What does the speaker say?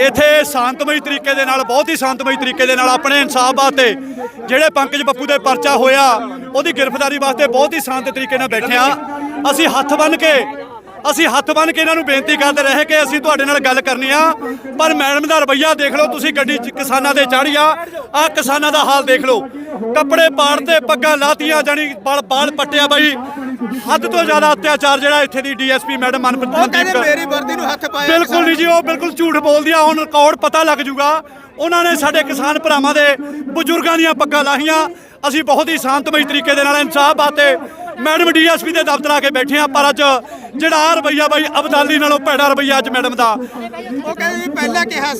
ਇੱਥੇ ਸ਼ਾਂਤਮਈ ਤਰੀਕੇ ਦੇ ਨਾਲ, ਬਹੁਤ ਹੀ ਸ਼ਾਂਤਮਈ ਤਰੀਕੇ ਦੇ ਨਾਲ ਆਪਣੇ ਇਨਸਾਫ ਵਾਸਤੇ ਜਿਹੜੇ ਪੰਕਜ ਬੱਪੂ ਦੇ ਪਰਚਾ ਹੋਇਆ, ਉਹਦੀ ਗ੍ਰਿਫਤਾਰੀ ਵਾਸਤੇ ਬਹੁਤ ਹੀ ਸ਼ਾਂਤ ਤਰੀਕੇ ਨਾਲ ਬੈਠੇ ਆ ਅਸੀਂ ਹੱਥ ਬੰਨ ਕੇ, ਅਸੀਂ ਹੱਥ ਬੰਨ ਕੇ ਇਹਨਾਂ ਨੂੰ ਬੇਨਤੀ ਕਰਦੇ ਰਹੇ ਕਿ ਅਸੀਂ ਤੁਹਾਡੇ ਨਾਲ ਗੱਲ ਕਰਨੀ ਆ। ਪਰ ਮੈਡਮ ਦਾ ਰਵੱਈਆ ਦੇਖ ਲਓ, ਤੁਸੀਂ ਗੱਡੀ 'ਚ ਕਿਸਾਨਾਂ ਦੇ ਚਾੜੀ ਆ। ਆ ਕਿਸਾਨਾਂ ਦਾ ਹਾਲ ਦੇਖ ਲਓ। ਕੱਪੜੇ ਪਾੜਤੇ ਪੱਗਾਂ ਲਾਤੀਆਂ ਜਾਨੀ ਬਾਲ ਬਾਲ ਪੱਟਿਆ ਬਾਈ। ਹੱਦ ਤੋਂ ਜ਼ਿਆਦਾ ਅਤਿਆਚਾਰ ਜਿਹੜਾ ਇੱਥੇ ਦੀ ਡੀਐਸਪੀ ਮੈਡਮ ਮਨਪ੍ਰੀਤ ਕਹਿੰਦੇ ਮੇਰੀ ਵਰਦੀ ਨੂੰ ਹੱਥ ਪਾਇਆ ਬਿਲਕੁਲ ਨਹੀਂ ਜੀ ਉਹ ਬਿਲਕੁਲ ਝੂਠ ਬੋਲਦੀ ਆ ਹੁਣ ਰਿਕਾਰਡ ਪਤਾ ਲੱਗ ਜੂਗਾ। ਉਹਨਾਂ ਨੇ ਸਾਡੇ ਕਿਸਾਨ ਭਰਾਵਾਂ ਦੇ ਬਜ਼ੁਰਗਾਂ ਦੀਆਂ ਪੱਗਾਂ ਲਾਹੀਆਂ। ਅਸੀਂ ਬਹੁਤ ਹੀ ਸ਼ਾਂਤਮਈ ਤਰੀਕੇ ਦੇ ਨਾਲ ਇਨਸਾਫ ਬਾਤੇ ਮੈਡਮ ਡੀਐਸਪੀ ਦੇ ਦਫ਼ਤਰ ਆ ਕੇ ਬੈਠੇ ਆ ਪਰ ਅੱਜ ਜਿਹੜਾ ਆਹ ਰਵੱਈਆ ਬਾਈ ਅਬਦਾਲੀ ਨਾਲੋਂ ਭੈੜਾ ਰਵੱਈਆ ਅੱਜ ਮੈਡਮ ਦਾ। ਉਹ ਕਹਿੰਦੇ ਪਹਿਲਾਂ ਕਿਹਾ